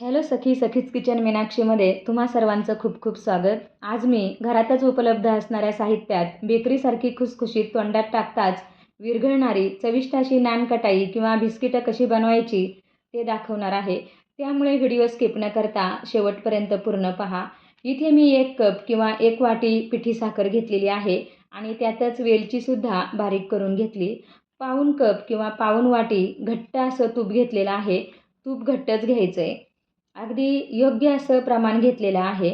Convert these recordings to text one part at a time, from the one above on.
Hello सखी सखीच kitchen मीनाक्षीमध्ये तुम्हा सर्वांचं खूप खूप स्वागत. आज मी घरातच उपलब्ध असणाऱ्या साहित्यात बेकरीसारखी खुसखुशीत तोंडात टाकताच विरघळणारी चविष्ट अशी नानकटाई किंवा बिस्किटं कशी बनवायची ते दाखवणार आहे. त्यामुळे व्हिडिओ स्किप न करता शेवटपर्यंत पूर्ण पहा. इथे मी एक कप किंवा एक वाटी पिठी साखर घेतलेली आहे आणि त्यातच वेलचीसुद्धा बारीक करून घेतली. पाऊण कप किंवा पाऊण वाटी घट्ट असं तूप घेतलेलं आहे. तूप घट्टच घ्यायचं आहे अगदी योग्य असं प्रमाण घेतलेलं आहे.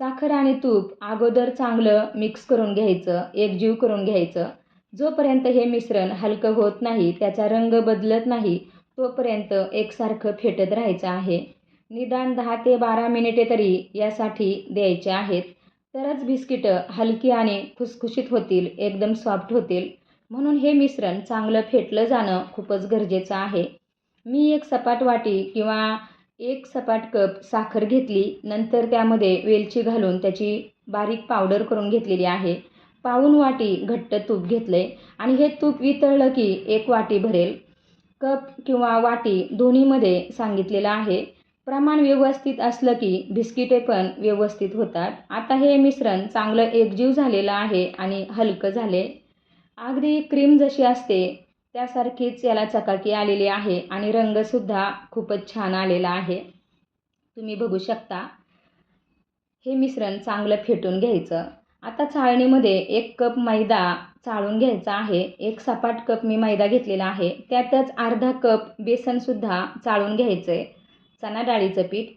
साखर आणि तूप अगोदर चांगलं मिक्स करून घ्यायचं एकजीव करून घ्यायचं. जोपर्यंत हे मिश्रण हलकं होत नाही त्याचा रंग बदलत नाही तोपर्यंत एकसारखं फेटत राहायचं आहे. निदान दहा ते बारा मिनिटे तरी यासाठी द्यायचे आहेत. तरच बिस्किटं हलकी आणि खुसखुशीत होतील एकदम सॉफ्ट होतील. म्हणून हे मिश्रण चांगलं फेटलं जाणं खूपच गरजेचं आहे. मी एक सपाट वाटी किंवा एक सपाट कप साखर घेतली नंतर त्यामध्ये वेलची घालून त्याची बारीक पावडर करून घेतलेली आहे. पाऊन वाटी घट्ट तूप घेतलं आहे आणि हे तूप वितळलं की एक वाटी भरेल. कप किंवा वाटी दोन्हीमध्ये सांगितलेलं आहे. प्रमाण व्यवस्थित असलं की बिस्किटे पण व्यवस्थित होतात. आता हे मिश्रण चांगलं एकजीव झालेलं आहे आणि हलकं झाले अगदी क्रीम जशी असते त्यासारखीच याला चकाकी आलेली आहे आणि रंगसुद्धा खूपच छान आलेला आहे. तुम्ही बघू शकता. हे मिश्रण चांगलं फेटून घ्यायचं. आता चाळणीमध्ये एक कप मैदा चाळून घ्यायचा आहे. एक सपाट कप मी मैदा घेतलेला आहे. त्यातच अर्धा कप बेसनसुद्धा चाळून घ्यायचं आहे चणा डाळीचं पीठ.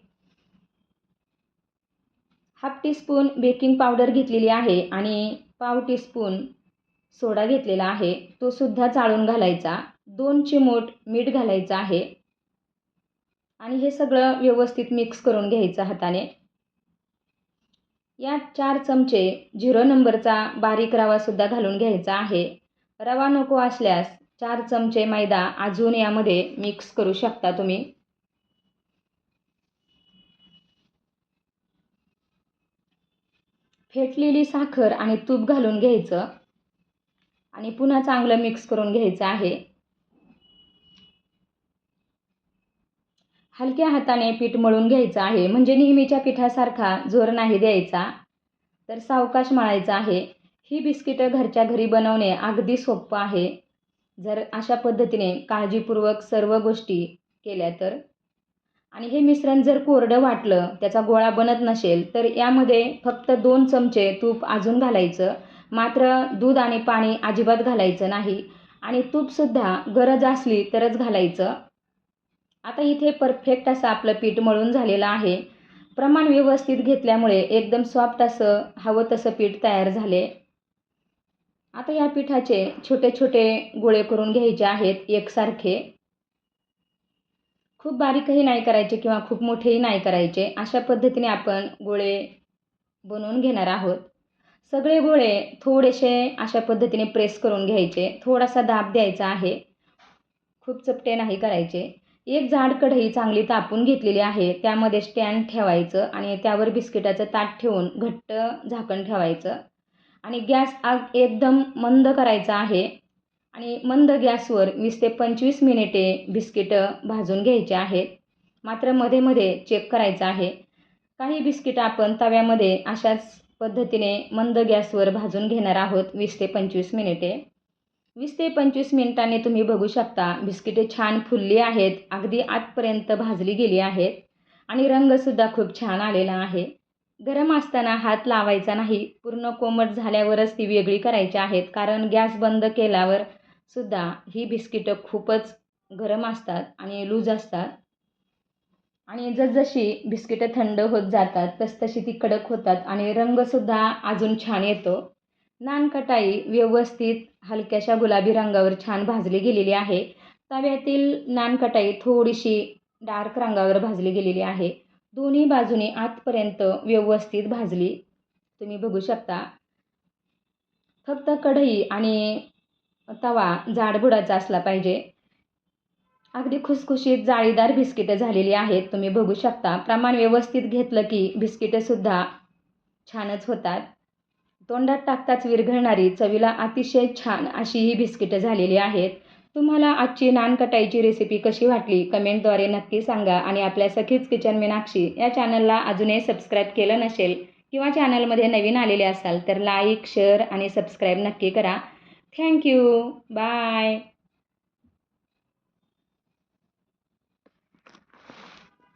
हाफ टीस्पून बेकिंग पावडर घेतलेली आहे आणि पाव टीस्पून सोडा घेतलेला आहे. तो सुद्धा चाळून घालायचा. दोन चिमूट मीठ घालायचं आहे. आणि हे सगळं व्यवस्थित मिक्स करून घ्यायचं हाताने. यात चार चमचे झिरो नंबरचा बारीक रवासुद्धा घालून घ्यायचा आहे. रवा नको असल्यास चार चमचे मैदा अजून यामध्ये मिक्स करू शकता तुम्ही. फेटलेली साखर आणि तूप घालून घ्यायचं. आणि पुन्हा चांगलं मिक्स करून घ्यायचं आहे. हलक्या हाताने पीठ मळून घ्यायचं आहे. म्हणजे नेहमीच्या पिठासारखा जोर नाही द्यायचा. तर सावकाश मळायचा आहे. ही बिस्किटं घरच्या घरी बनवणे अगदी सोपं आहे. जर अशा पद्धतीने काळजीपूर्वक सर्व गोष्टी केल्या तर. आणि हे मिश्रण जर कोरडं वाटलं त्याचा गोळा बनत नसेल तर यामध्ये फक्त दोन चमचे तूप अजून घालायचं. मात्र दूध आणि पाणी अजिबात घालायचं नाही. आणि तूपसुद्धा गरज असली तरच घालायचं. आता इथे परफेक्ट असं आपलं पीठ मळून झालेलं आहे. प्रमाण व्यवस्थित घेतल्यामुळे एकदम सॉफ्ट असं हवं तसं पीठ तयार झाले. आता या पिठाचे छोटे छोटे गोळे करून घ्यायचे आहेत एकसारखे. खूप बारीकही नाही करायचे किंवा खूप मोठेही नाही करायचे. अशा पद्धतीने आपण गोळे बनवून घेणार आहोत. सगळे गोळे थोडेसे अशा पद्धतीने प्रेस करून घ्यायचे. थोडासा दाब द्यायचा आहे. खूप चपटे नाही करायचे. एक जाड कढई चांगली तापून घेतलेली आहे. त्यामध्ये स्टँड ठेवायचं आणि त्यावर बिस्किटाचं ताट ठेवून घट्ट झाकण ठेवायचं. आणि गॅस आग एकदम मंद करायचा आहे. आणि मंद गॅसवर वीस ते पंचवीस मिनिटे बिस्किटं भाजून घ्यायचे आहेत. मात्रमध्ये मध्ये चेक करायचं आहे. काही बिस्किटं आपण तव्यामध्ये अशाच पद्धतीने मंद गॅसवर भाजून घेणार आहोत वीस ते पंचवीस मिनिटे. वीस ते पंचवीस मिनिटांनी तुम्ही बघू शकता बिस्किटे छान फुलली आहेत अगदी आतपर्यंत भाजली गेली आहेत आणि रंगसुद्धा खूप छान आलेला आहे. गरम असताना हात लावायचा नाही पूर्ण कोमट झाल्यावरच ती वेगळी करायची आहेत कारण गॅस बंद केल्यावर सुद्धा ही बिस्किटं खूपच गरम असतात आणि लूज असतात. आणि जसजशी बिस्किटं थंड होत जातात तसतशी ती कडक होतात आणि रंगसुद्धा अजून छान येतो. नानकटाई व्यवस्थित हलक्याशा गुलाबी रंगावर छान भाजली गेलेली आहे. तव्यातील नानकटाई थोडीशी डार्क रंगावर भाजली गेलेली आहे. दोन्ही बाजूने आतपर्यंत व्यवस्थित भाजली. तुम्ही बघू शकता. फक्त कढई आणि तवा जाडबुडाचा असला पाहिजे. अगदी खुसखुशीत जाळीदार बिस्किटं झालेली आहेत. तुम्ही बघू शकता. प्रमाण व्यवस्थित घेतलं की बिस्किटंसुद्धा छानच होतात. तोंडात टाकताच विरघळणारी चवीला अतिशय छान अशी ही बिस्किटं झालेली आहेत. तुम्हाला आजची नानकटाईची रेसिपी कशी वाटली? कमेंटद्वारे नक्की सांगा आणि आपल्या सखीच किचन मीनाक्षी या चॅनलला अजूनही सबस्क्राईब केलं नसेल किंवा चॅनलमध्ये नवीन आलेले असाल तर लाईक शेअर आणि सबस्क्राईब नक्की करा. Thank you bye